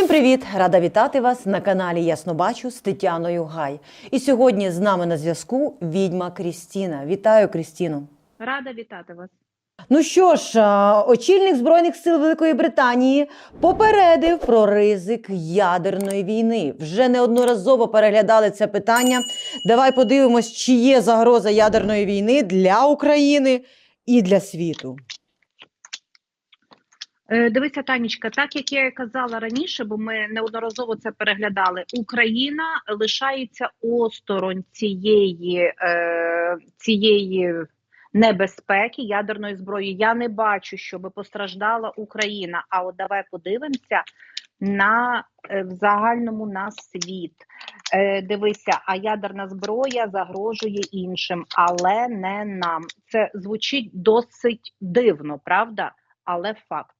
Всім привіт! Рада вітати вас на каналі Ясно Бачу з Тетяною Гай. І сьогодні з нами на зв'язку відьма Крістіна. Вітаю, Крістіну! Рада вітати вас. Ну що ж, очільник Збройних сил Великої Британії попередив про ризик ядерної війни. Вже неодноразово переглядали це питання. Давай подивимось, чи є загроза ядерної війни для України і для світу. Е, Дивися, Танечка, так як я і казала раніше, бо ми неодноразово це переглядали. Україна лишається осторонь цієї, е, цієї небезпеки ядерної зброї. Я не бачу, щоб постраждала Україна. А от давай подивимося на е, в загальному на світ. Е, дивися, а ядерна зброя загрожує іншим, але не нам. Це звучить досить дивно, правда? Але факт.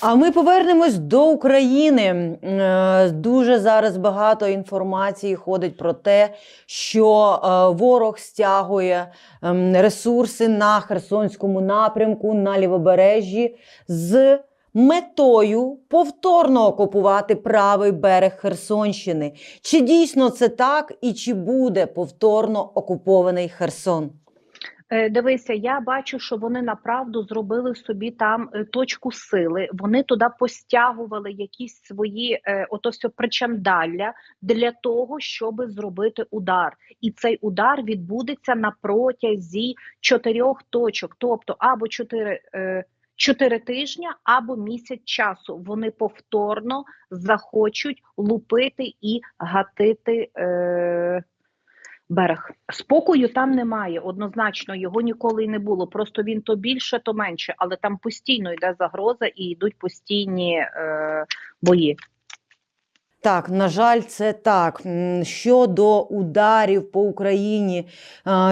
А ми повернемось до України. Е, Дуже зараз багато інформації ходить про те, що е, ворог стягує ем, ресурси на Херсонському напрямку на лівобережжі з метою повторно окупувати правий берег Херсонщини. Чи дійсно це так, і чи буде повторно окупований Херсон? Е, Дивися, я бачу, що вони направду зробили собі там е, точку сили. Вони туди постягували якісь свої е, ото все причандалля для того, щоб зробити удар. І цей удар відбудеться на протязі чотирьох точок, тобто або чотири. Чотири тижня або місяць часу вони повторно захочуть лупити і гатити берег. Спокою там немає. Однозначно його ніколи й не було. Просто він то більше, то менше, але там постійно йде загроза і йдуть постійні е, бої. Так, на жаль, це так. Щодо ударів по Україні,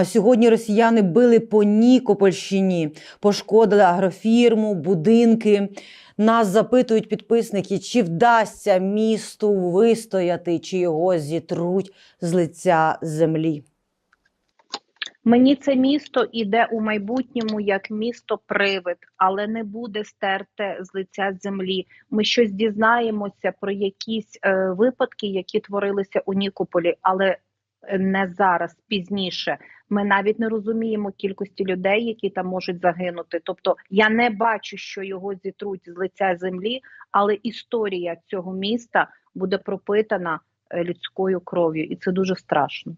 сьогодні росіяни били по Нікопольщині, пошкодили агрофірму, будинки. Нас запитують підписники, чи вдасться місту вистояти, чи його зітруть з лиця землі. Мені це місто іде у майбутньому як місто привид, але не буде стерте з лиця землі. Ми щось дізнаємося про якісь е, випадки, які творилися у Нікополі, але не зараз, пізніше. Ми навіть не розуміємо кількості людей, які там можуть загинути. Тобто я не бачу, що його зітруть з лиця землі, але історія цього міста буде пропитана е, людською кров'ю, і це дуже страшно.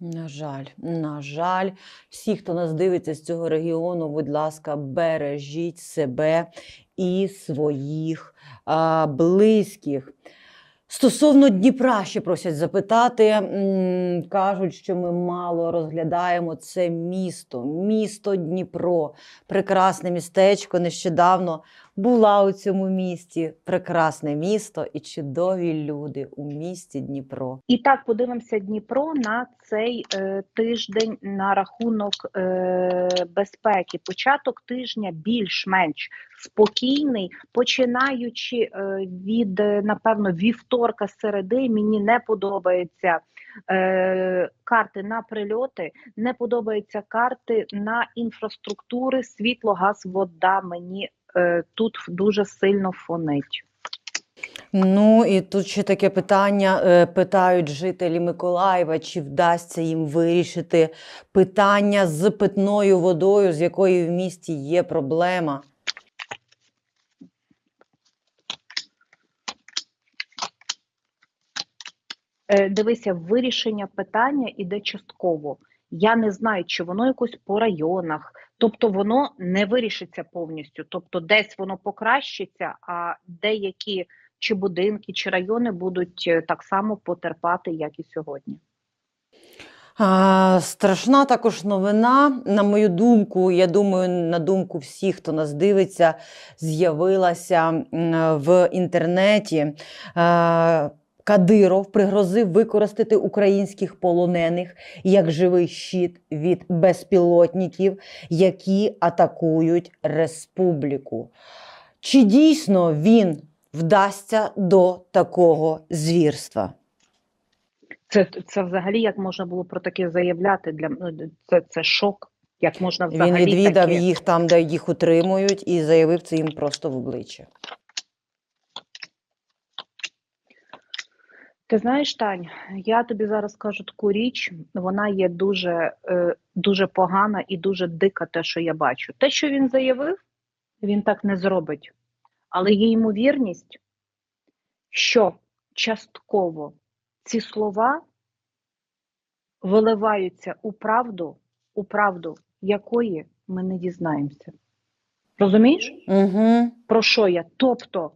На жаль, на жаль, всі, хто нас дивиться з цього регіону, будь ласка, бережіть себе і своїх а, близьких. Стосовно Дніпра ще просять запитати. Кажуть, що ми мало розглядаємо це місто, місто Дніпро, прекрасне містечко. Нещодавно була у цьому місті. Прекрасне місто і чудові люди у місті Дніпро. І так подивимося Дніпро на цей е, тиждень на рахунок е, безпеки. Початок тижня більш-менш спокійний, починаючи е, від е, напевно вівторка середи. Мені не подобаються е, карти на прильоти, не подобаються карти на інфраструктури, світло, газ, вода. Мені тут дуже сильно фонить. Ну і тут ще таке питання: е, питають жителі Миколаєва, чи вдасться їм вирішити питання з питною водою, з якою в місті є проблема. Е, Дивися, вирішення питання іде частково. Я не знаю, чи воно якось по районах, тобто воно не вирішиться повністю. Тобто, десь воно покращиться, а деякі чи будинки, чи райони будуть е, так само потерпати, як і сьогодні. А, страшна також новина, на мою думку, я думаю, на думку всіх, хто нас дивиться, з'явилася в інтернеті. Е, Кадиров пригрозив використати українських полонених як живий щит від безпілотників, які атакують республіку. Чи дійсно він вдасться до такого звірства? Це, це взагалі як можна було про таке заявляти? Для ну, це, це шок. Як можна взагалі Він відвідав таке? їх там, де їх утримують, і заявив це їм просто в обличчя. Ти знаєш, Тань, я тобі зараз скажу таку річ, вона є дуже, е, дуже погана і дуже дика, те, що я бачу. Те, що він заявив, він так не зробить. Але є ймовірність, що частково ці слова виливаються у правду, у правду якої ми не дізнаємося. Розумієш? Угу. Про що я? Тобто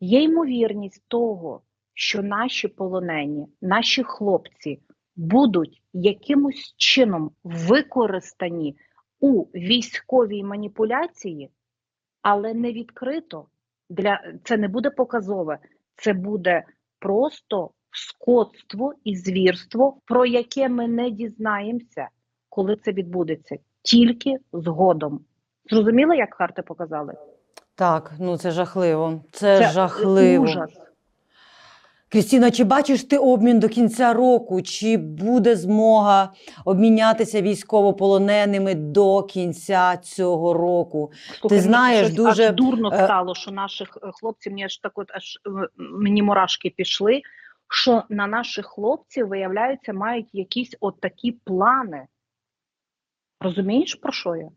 є ймовірність того, що наші полонені, наші хлопці будуть якимось чином використані у військовій маніпуляції, але не відкрито. Для це не буде показове, це буде просто скотство і звірство, про яке ми не дізнаємося, коли це відбудеться, тільки згодом. Зрозуміло, як карти показали? Так, ну це жахливо. Це, Це жахливо. ужас. Крістіна, чи бачиш ти обмін до кінця року? Чи буде змога обмінятися військовополоненими до кінця цього року? Слухай, мені знаєш, щось дуже, аж дурно е, стало, що наших е, хлопців мені аж так от аж е, мені мурашки пішли. Що на наших хлопців, виявляється, мають якісь от такі плани. Розумієш, про що я?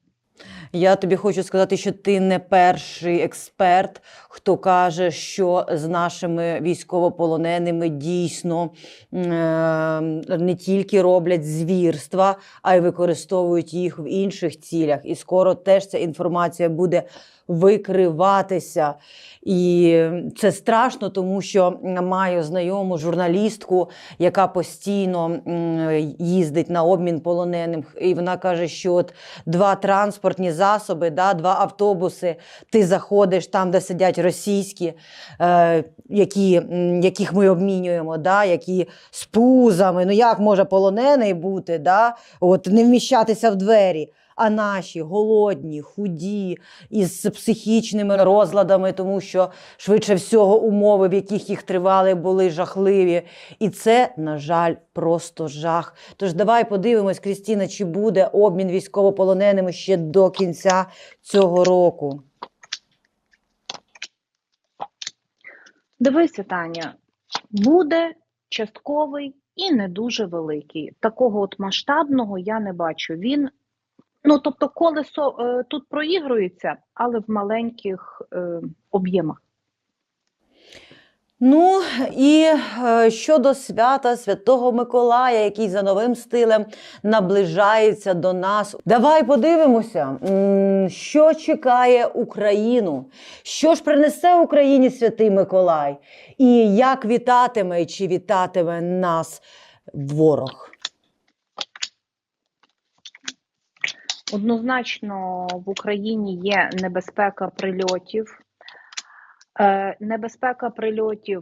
Я тобі хочу сказати, що ти не перший експерт, хто каже, що з нашими військовополоненими дійсно е, не тільки роблять звірства, а й використовують їх в інших цілях. І скоро теж ця інформація буде викриватися. І це страшно, тому що маю знайому журналістку, яка постійно їздить на обмін полоненим. І вона каже, що от два транспортні засоби, да, два автобуси. Ти заходиш там, де сидять російські, е, які, яких ми обмінюємо, да, які з пузами. Ну як може полонений бути, да, от, не вміщатися в двері. А наші голодні, худі, із психічними розладами, тому що швидше всього умови, в яких їх тривали, були жахливі. І це, на жаль, просто жах. Тож давай подивимось, Крістіна, чи буде обмін військовополоненими ще до кінця цього року. Дивися, Таня, буде частковий і не дуже великий. Такого от масштабного я не бачу. Він, ну тобто, колесо е, тут проігрується, але в маленьких е, об'ємах. Ну і е, щодо свята Святого Миколая, який за новим стилем наближається до нас. Давай подивимося, що чекає Україну, що ж принесе Україні Святий Миколай, і як вітатиме чи вітатиме нас ворог. Однозначно в Україні є небезпека прильотів. Е, небезпека прильотів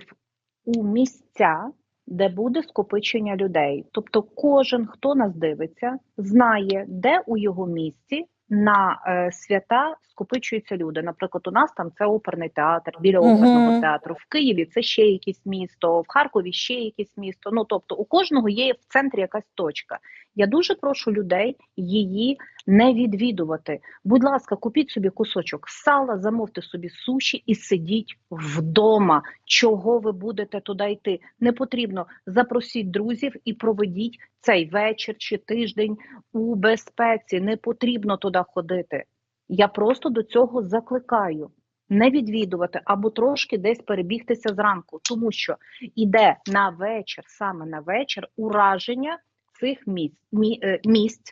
у місця, де буде скопичення людей. Тобто, кожен, хто нас дивиться, знає, де у його місці на е, свята скопичуються люди. Наприклад, у нас там це оперний театр, біля оперного театру. В Києві це ще якесь місто, в Харкові ще якесь місто. Ну тобто, у кожного є в центрі якась точка. Я дуже прошу людей її не відвідувати. Будь ласка, купіть собі кусочок сала, замовте собі суші і сидіть вдома. Чого ви будете туди йти? Не потрібно. Запросіть друзів і проведіть цей вечір чи тиждень у безпеці. Не потрібно туди ходити. Я просто до цього закликаю. Не відвідувати або трошки десь перебігтися зранку, тому що іде на вечір, саме на вечір, ураження цих місць, мі, е, місць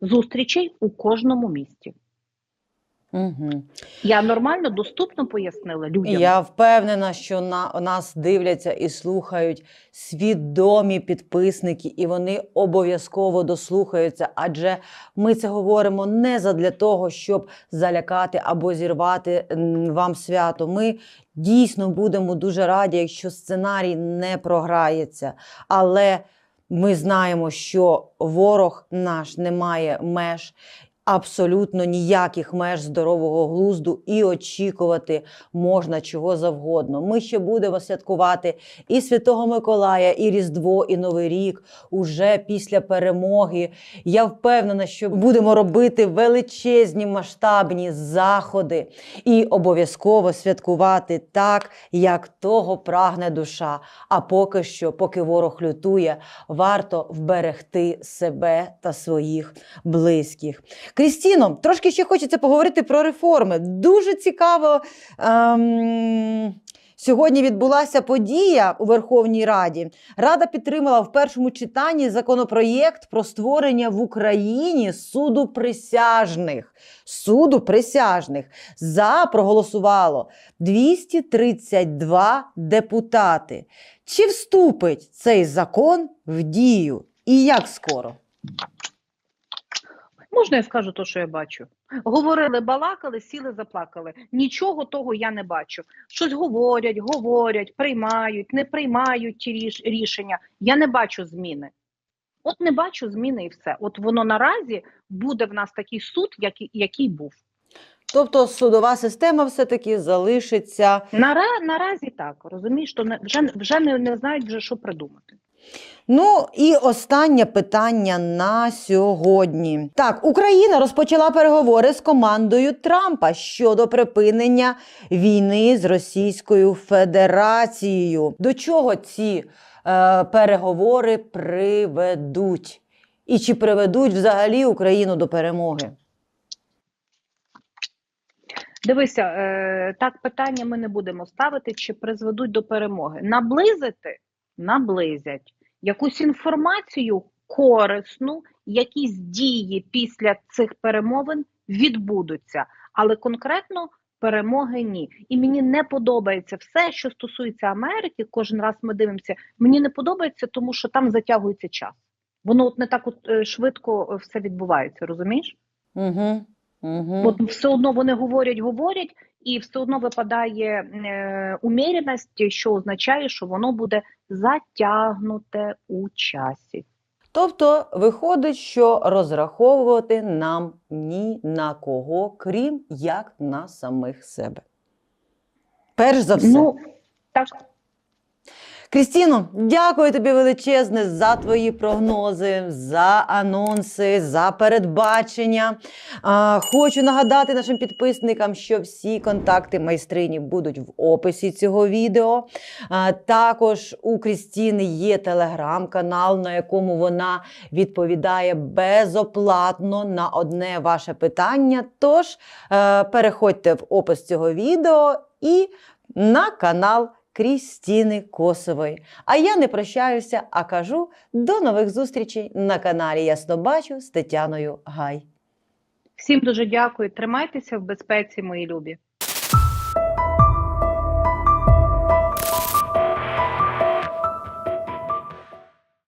зустрічей у кожному місті. Угу. Я нормально, доступно пояснила людям. Я впевнена, що на нас дивляться і слухають свідомі підписники, і вони обов'язково дослухаються. Адже ми це говоримо не задля того, щоб залякати або зірвати вам свято. Ми дійсно будемо дуже раді, якщо сценарій не програється. Але ми знаємо, що ворог наш не має меж. Абсолютно ніяких меж здорового глузду і очікувати можна чого завгодно. Ми ще будемо святкувати і Святого Миколая, і Різдво, і Новий рік уже після перемоги. Я впевнена, що будемо робити величезні масштабні заходи і обов'язково святкувати так, як того прагне душа. А поки що, поки ворог лютує, варто вберегти себе та своїх близьких. Крістіно, трошки ще хочеться поговорити про реформи. Дуже цікаво. Ем... Сьогодні відбулася подія у Верховній Раді. Рада підтримала в першому читанні законопроєкт про створення в Україні суду присяжних. Суду присяжних за проголосувало 232 депутати. Чи вступить цей закон в дію? І як скоро? Можна я скажу те, що я бачу? Говорили, балакали, сіли, заплакали. Нічого того я не бачу. Щось говорять, говорять, приймають, не приймають ті ріш- рішення. Я не бачу зміни. От не бачу зміни і все. От воно наразі буде в нас такий суд, який, який був. Тобто судова система все-таки залишиться Нара, наразі так, розумієш, не, вже, вже не, не знають, вже, що придумати. Ну і останнє питання на сьогодні. Так, Україна розпочала переговори з командою Трампа щодо припинення війни з Російською Федерацією. До чого ці е, переговори приведуть? І чи приведуть взагалі Україну до перемоги? Дивися, е, так питання ми не будемо ставити, чи призведуть до перемоги. Наблизити наблизять якусь інформацію корисну, якісь дії після цих перемовин відбудуться, але конкретно перемоги ні. І мені не подобається все, що стосується Америки. Кожен раз ми дивимося. Мені не подобається, тому що там затягується час. Воно от не так от е, швидко е, все відбувається, розумієш? Угу. Угу. От все одно вони говорять, говорять, і все одно випадає е, уміряність, що означає, що воно буде затягнуте у часі. Тобто виходить, що розраховувати нам ні на кого, крім як на самих себе. Перш за все. Ну так Крістіно, дякую тобі величезне за твої прогнози, за анонси, за передбачення. А, хочу нагадати нашим підписникам, що всі контакти майстрині будуть в описі цього відео. А, також у Крістіни є телеграм-канал, на якому вона відповідає безоплатно на одне ваше питання. Тож е, переходьте в опис цього відео і на канал. Крістіни Косової. А я не прощаюся, а кажу до нових зустрічей на каналі Ясно Бачу з Тетяною Гай. всім дуже дякую. Тримайтеся в безпеці, мої любі.